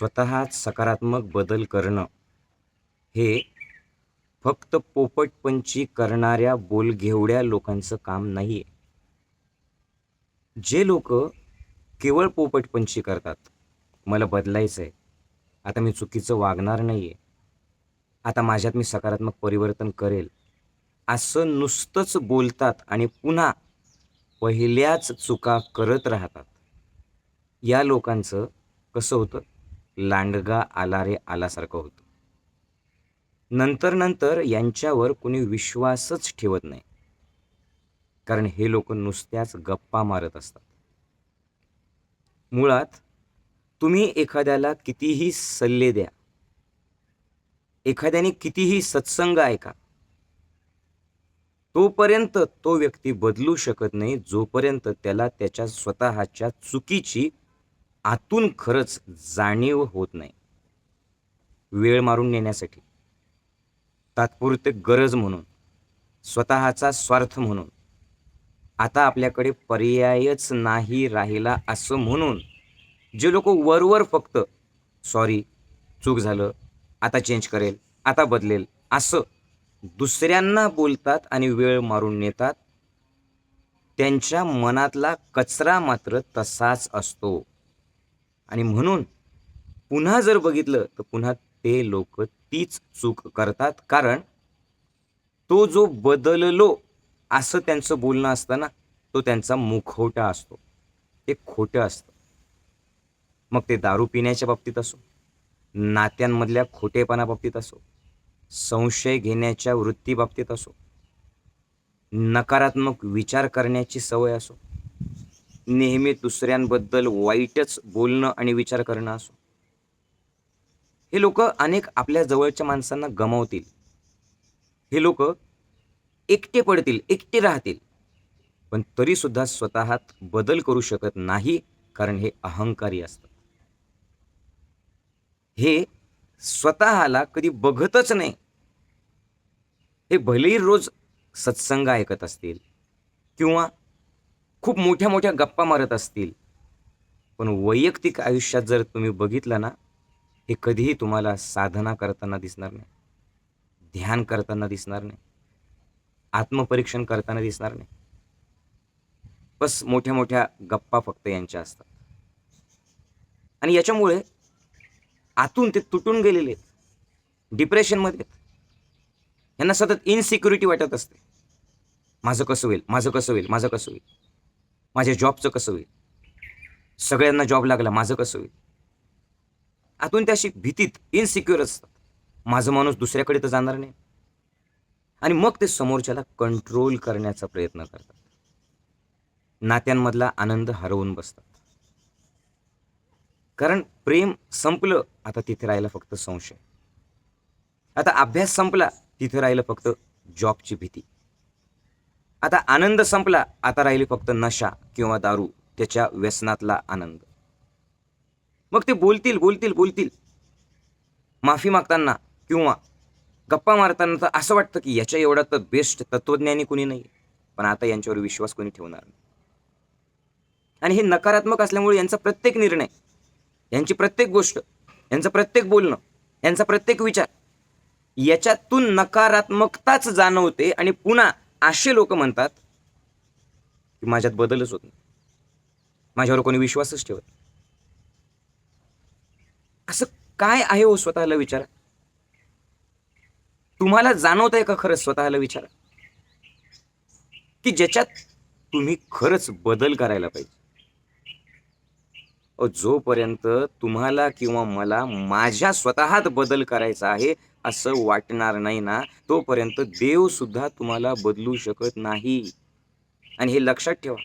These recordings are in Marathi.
स्वतःच सकारात्मक बदल करणं. हे फक्त पोपटपंची करणाऱ्या बोलघेवड्या लोकांचं काम नाही आहे जे लोक केवळ पोपटपंची करतात मला बदलायचं आहे आता मी चुकीचं वागणार नाही आहे आता माझ्यात मी सकारात्मक परिवर्तन करेल. असं नुसतंच बोलतात आणि पुन्हा पहिल्याच चुका करत राहतात. या लोकांचं कसं होतं? लांडगा आला रे आलासारखं होतं. नंतर नंतर यांच्यावर कोणी विश्वासच ठेवत नाही. कारण हे लोक नुसत्याच गप्पा मारत असतात. मुळात तुम्ही एखाद्याला कितीही सल्ले द्या. एखाद्याने कितीही सत्संग ऐका. तोपर्यंत तो व्यक्ती बदलू शकत नाही जोपर्यंत त्याला त्याच्या स्वतःच्या चुकीची आतून खरंच जाणीव होत नाही. वेळ मारून नेण्यासाठी. तात्पुरते गरज म्हणून स्वतःचा स्वार्थ म्हणून. आता आपल्याकडे पर्यायच नाही राहिला असं म्हणून जे लोक वरवर फक्त सॉरी चूक झालं आता चेंज करेल आता बदलेल असं दुसऱ्यांना बोलतात आणि वेळ मारून नेतात त्यांच्या मनातला कचरा मात्र तसाच असतो. आणि म्हणून पुन्हा जर बघितलं तर पुन्हा ते लोक तीच चूक करतात. कारण तो जो बदललो असं त्यांचं बोलणं असतं ना तो त्यांचा मुखवटा असतो. ते खोटं असतं. मग ते दारू पिण्याच्या बाबतीत असो नात्यांमधल्या खोटेपणा बाबतीत असो संशय घेण्याच्या वृत्तीबाबतीत असो नकारात्मक विचार करण्याची सवय असो नेहमी दुसऱ्यांबद्दल वाईटच बोलणं आणि विचार करणं असो. हे लोक अनेक आपल्या जवळच्या माणसांना गमावतील. हे लोक एकटे पडतील एकटे राहतील. पण तरीसुद्धा स्वतःत बदल करू शकत नाही कारण हे अहंकारी असतात हे स्वतःला कधी बघतच नाही. हे भलेही रोज सत्संग ऐकत असतील किंवा खूप मोठ्या मोठ्या गप्पा मारत असतील. पण वैयक्तिक आयुष्यात जर तुम्ही बघितलं ना हे कधीही तुम्हाला साधना करताना दिसणार नाही. ध्यान करताना दिसणार नाही. आत्मपरीक्षण करताना दिसणार नाही. बस मोठ्या मोठ्या गप्पा फक्त यांच्या असतात. आणि याच्यामुळे आतून ते तुटून गेलेले आहेत. डिप्रेशनमध्ये आहेत. यांना सतत इनसिक्युरिटी वाटत असते. माझं कसं होईल? माझं कसं होईल? माझं कसं होईल? माझ्या जॉबचं कसं होईल? सगळ्यांना जॉब लागला माझं कसं होईल? आतून त्याशी भीतीत इनसिक्युअर असतात. माझं माणूस दुसऱ्याकडे तर जाणार नाही. आणि मग ते समोरच्याला कंट्रोल करण्याचा प्रयत्न करतात. नात्यांमधला आनंद हरवून बसतात. कारण प्रेम संपलं आता तिथे राहिला फक्त संशय. आता अभ्यास संपला तिथे राहिलं फक्त जॉबची भीती. आता आनंद संपला आता राहिली फक्त नशा किंवा दारू त्याच्या व्यसनातला आनंद. मग ते बोलतील बोलतील बोलतील. माफी मागताना किंवा गप्पा मारताना तर असं वाटतं की याच्या एवढा तर बेस्ट तत्वज्ञानी कुणी नाही पण आता यांच्यावर विश्वास कोणी ठेवणार नाही. आणि हे नकारात्मक असल्यामुळे यांचा प्रत्येक निर्णय यांची प्रत्येक गोष्ट यांचं प्रत्येक बोलणं यांचा प्रत्येक विचार याच्यातून नकारात्मकताच जाणवते आणि पुन्हा असे लोक म्हणतात की माझ्यात बदलच होत नाही. माझ्यावर कोणी विश्वासच ठेवत असं काय आहे हो स्वतःला विचारा? तुम्हाला जाणवत आहे का खरंच स्वतःला विचारा? की ज्याच्यात तुम्ही खरंच बदल करायला पाहिजे. जोपर्यंत तुम्हाला किंवा मला माझ्या स्वतःत बदल करायचा आहे असं वाटणार नाही ना तोपर्यंत देव सुद्धा तुम्हाला बदलू शकत नाही. आणि हे लक्षात ठेवा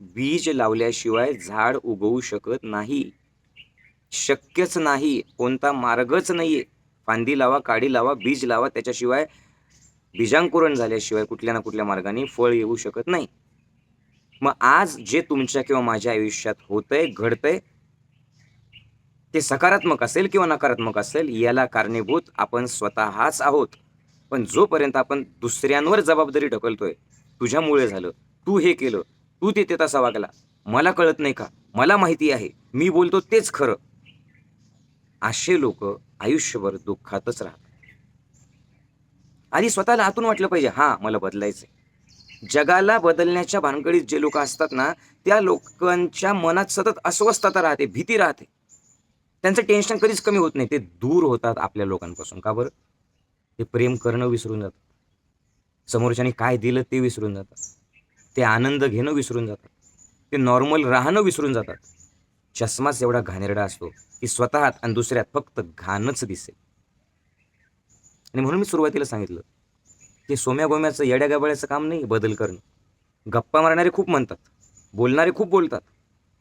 बीज लावल्याशिवाय झाड उगवू शकत नाही. शक्यच नाही कोणता मार्गच नाहीये. फांदी लावा काडी लावा बीज लावा त्याच्याशिवाय बीजांकुरण झाल्याशिवाय कुठल्या ना कुठल्या मार्गाने फळ येऊ शकत नाही. मग आज जे तुमच्या किंवा माझ्या आयुष्यात होतंय घडतंय ते सकारात्मक असेल किंवा नकारात्मक असेल याला कारणीभूत आपण स्वतःच आहोत. पण जोपर्यंत आपण दुसऱ्यांवर जबाबदारी ढकलतोय तुझ्यामुळे झालं तू हे केलं तू तिथे तसा वागला मला कळत नाही का? मला माहिती आहे मी बोलतो तेच खरं. असे लोक आयुष्यभर दुःखातच राहतात. आधी स्वतःला आतून वाटलं पाहिजे हा मला बदलायचंय. जगाला बदलण्याच्या भानगडीत जे लोक असतात ना त्या लोकांच्या मनात सतत अस्वस्थता राहते भीती राहते. त्यांचं टेन्शन कधीच कमी होत नाही ते दूर होतात आपल्या लोकांपासून. का बरं? ते प्रेम करणं विसरून जातात. समोरच्याने काय दिलं ते विसरून जातात. ते आनंद घेणं विसरून जातात. ते नॉर्मल राहणं विसरून जातात. चष्माच एवढा घाणेरडा असतो की स्वतःत आणि दुसऱ्यात फक्त घाणच दिसेल. आणि म्हणून मी सुरुवातीला सांगितलं ते सोम्या गोम्याचं येड्या गबाळ्याचं काम नाही बदल करणं. गप्पा मारणारे खूप म्हणतात बोलणारे खूप बोलतात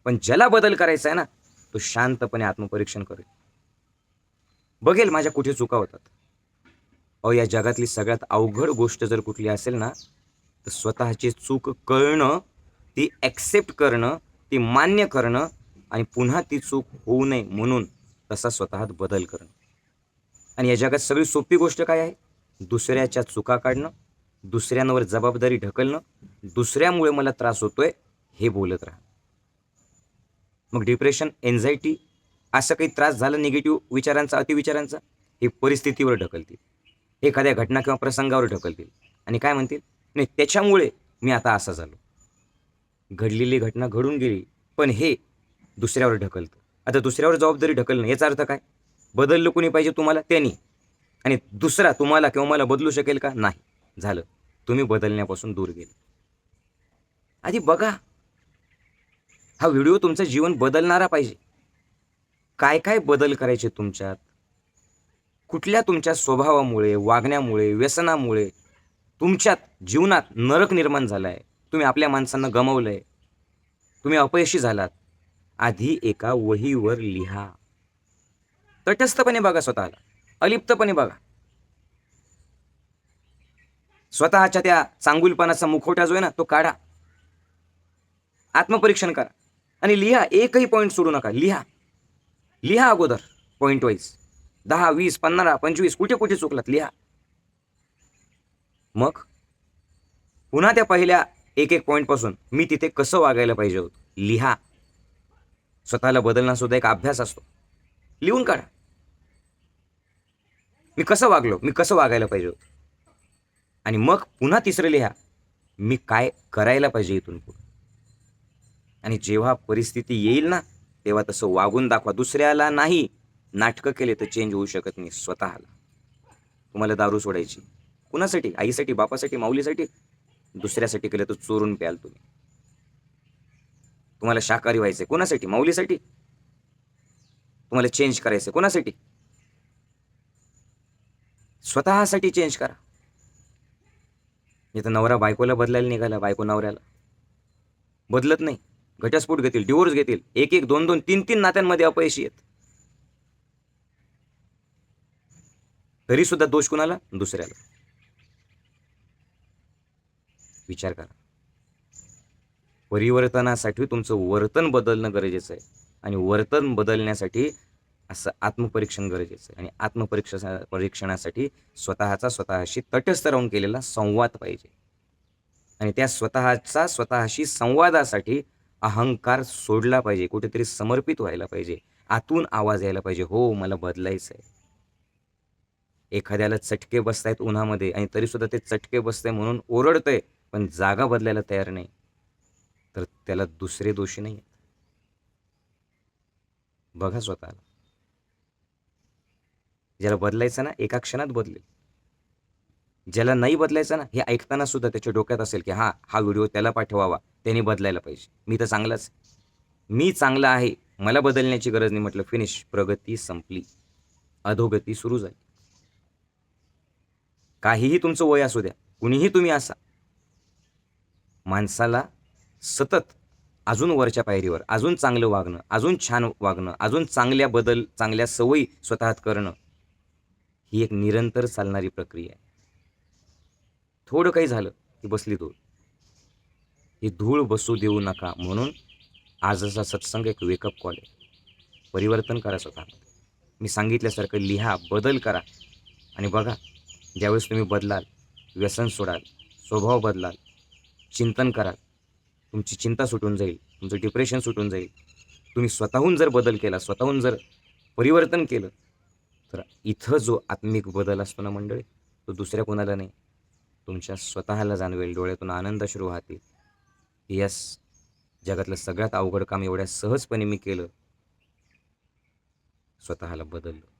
पण ज्याला बदल करायचा आहे ना तो शांतपणे आत्मपरीक्षण करेल. बघेल माझ्या कुठे चुका होतात. अहो या जगातली सगळ्यात अवघड गोष्ट जर कुठली असेल ना तर स्वतःची चूक कळणं ती ॲक्सेप्ट करणं ती मान्य करणं आणि पुन्हा ती चूक होऊ नये म्हणून तसा स्वतःत बदल करणं. आणि या जगात सगळी सोपी गोष्ट काय आहे? दुसऱ्याच्या चुका काढणं दुसऱ्यांवर जबाबदारी ढकलणं दुसऱ्यामुळे मला त्रास होतोय हे बोलत राहा. मग डिप्रेशन एन्झायटी असं काही त्रास झाला निगेटिव्ह विचारांचा अतिविचारांचा? हे परिस्थितीवर ढकलतील. एखाद्या घटना किंवा प्रसंगावर ढकलतील. आणि काय म्हणतील? नाही त्याच्यामुळे मी आता असा झालो. घडलेली घटना घडून गेली पण हे दुसऱ्यावर ढकलतं. आता दुसऱ्यावर जबाबदारी ढकलणं याचा अर्थ काय? बदललं कोणी पाहिजे तुम्हाला? त्यांनी. आणि दुसरा तुम्हाला किंवा मला बदलू शकेल का? नाही. झालं. तुम्ही बदलण्यापासून दूर गेले. आधी बघा. हा व्हिडिओ तुमचं जीवन बदलणारा पाहिजे. काय काय बदल करायचे तुमच्यात? कुठल्या तुमच्या स्वभावामुळे वागण्यामुळे व्यसनामुळे तुमच्यात जीवनात नरक निर्माण झाला आहे तुम्ही आपल्या माणसांना गमावलं आहे तुम्ही अपयशी झालात. आधी एका वहीवर लिहा. तटस्थपणे बघा स्वतःला. अलिप्तपणे बघा. स्वतःच्या त्या चांगुलपणाचा मुखवटा जो आहे ना तो काढा. आत्मपरीक्षण करा. आणि लिहा एकही पॉईंट सोडू नका. लिहा. लिहा अगोदर पॉईंट वाईज दहा वीस पंधरा पंचवीस कुठे कुठे चुकलात लिहा. मग पुन्हा त्या पहिल्या एक एक पॉईंटपासून मी तिथे कसं वागायला पाहिजे होतं? लिहा. स्वतःला बदलणं सुद्धा एक अभ्यास असतो. लिहून काढा. मी कसं वागलो? मी कसं वागायला पाहिजे आणि मग पुन्हा तिसरं लिहा. मी काय करायला पाहिजे इथून पुढे? आणि जेव्हा परिस्थिती येईल ना तेव्हा तसं वागून दाखवा. दुसऱ्याला नाही नाटकं केले तर चेंज होऊ शकत नाही स्वतःला. तुम्हाला दारू सोडायची. कुणासाठी? आईसाठी बापासाठी माऊलीसाठी? दुसऱ्यासाठी केलं तर चोरून प्याल तुम्ही. तुम्हाला शाकाहारी व्हायचंय. कोणासाठी? माऊलीसाठी? तुम्हाला चेंज करायचंय. कोणासाठी? स्वतःसाठी चेंज करा. इथं नवरा बायकोला बदलायला निघाला बायको नवऱ्याला. बदलत नाही. घटस्फोट घेतील डिवोर्स घेतील. एक एक दोन दोन तीन तीन नात्यांमध्ये अपयशी आहेत. तरी सुद्धा दोष कुणाला? दुसऱ्याला. विचार करा. परिवर्तनासाठी तुमचं वर्तन बदलणं गरजेचं आहे. आणि वर्तन बदलण्यासाठी असं आत्मपरीक्षण गरजेचं आहे. आणि आत्मपरीक्षा परीक्षणासाठी स्वतःचा स्वतःशी तटस्थ राहून केलेला संवाद पाहिजे. आणि त्या स्वतःचा स्वतःशी संवादासाठी अहंकार सोडला पाहिजे कुठेतरी समर्पित व्हायला पाहिजे. आतून आवाज यायला पाहिजे हो मला बदलायचं आहे एखाद्याला चटके बसतायत उन्हामध्ये आणि तरी सुद्धा ते चटके बसतंय म्हणून ओरडतंय पण जागा बदलायला तयार नाही. तर त्याला दुसरे दोषी नाही बघा स्वतःला. ज्याला बदलायचं ना एका क्षणात बदलेल. ज्याला नाही बदलायचं ना हे ऐकताना सुद्धा त्याच्या डोक्यात असेल की हा हा व्हिडिओ त्याला पाठवावा त्याने बदलायला पाहिजे. मी तर चांगलाच मी चांगला आहे मला बदलण्याची गरज नाही म्हटलं फिनिश प्रगती संपली. अधोगती सुरू झाली. काहीही तुमचं वय असू द्या कुणीही तुम्ही असा. माणसाला सतत अजून वरच्या पायरीवर अजून चांगलं वागणं अजून छान वागणं अजून चांगल्या बदल चांगल्या सवयी स्वतःत करणं ही एक निरंतर चालणारी प्रक्रिया आहे. थोडं काही झालं की बसली धूळ. ही धूळ बसू देऊ नका म्हणून आजचा सत्संग एक वेकअप कॉल आहे. परिवर्तन करा स्वतःमध्ये मी सांगितल्यासारखं लिहा बदल करा. आणि बघा ज्यावेळेस तुम्ही बदलाल व्यसन सोडाल स्वभाव बदलाल चिंतन कराल तुमची चिंता सुटून जाईल तुमचं डिप्रेशन सुटून जाईल. तुम्ही स्वतःहून जर बदल केला स्वतःहून जर परिवर्तन केलं तर इथं जो आत्मिक बदल असतो ना मंडळी तो दुसऱ्या कोणाला नाही. तुमच्या स्वतःला जाणवेल डोळ्यातून आनंद अश्रू वाहतील यस जगातलं सगळ्यात अवघड काम एवढ्या सहजपणे मी केलं. स्वतःला बदललो.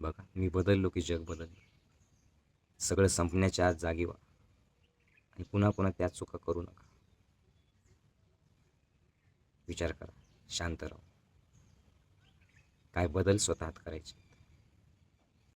बघा मी बदललो की जग बदललं. सगळं संपण्याच्या आज जागी व्हा. आणि पुन्हा पुन्हा त्याच चुका करू नका. विचार करा शांत राहा. काय बदल स्वतःत करायचे?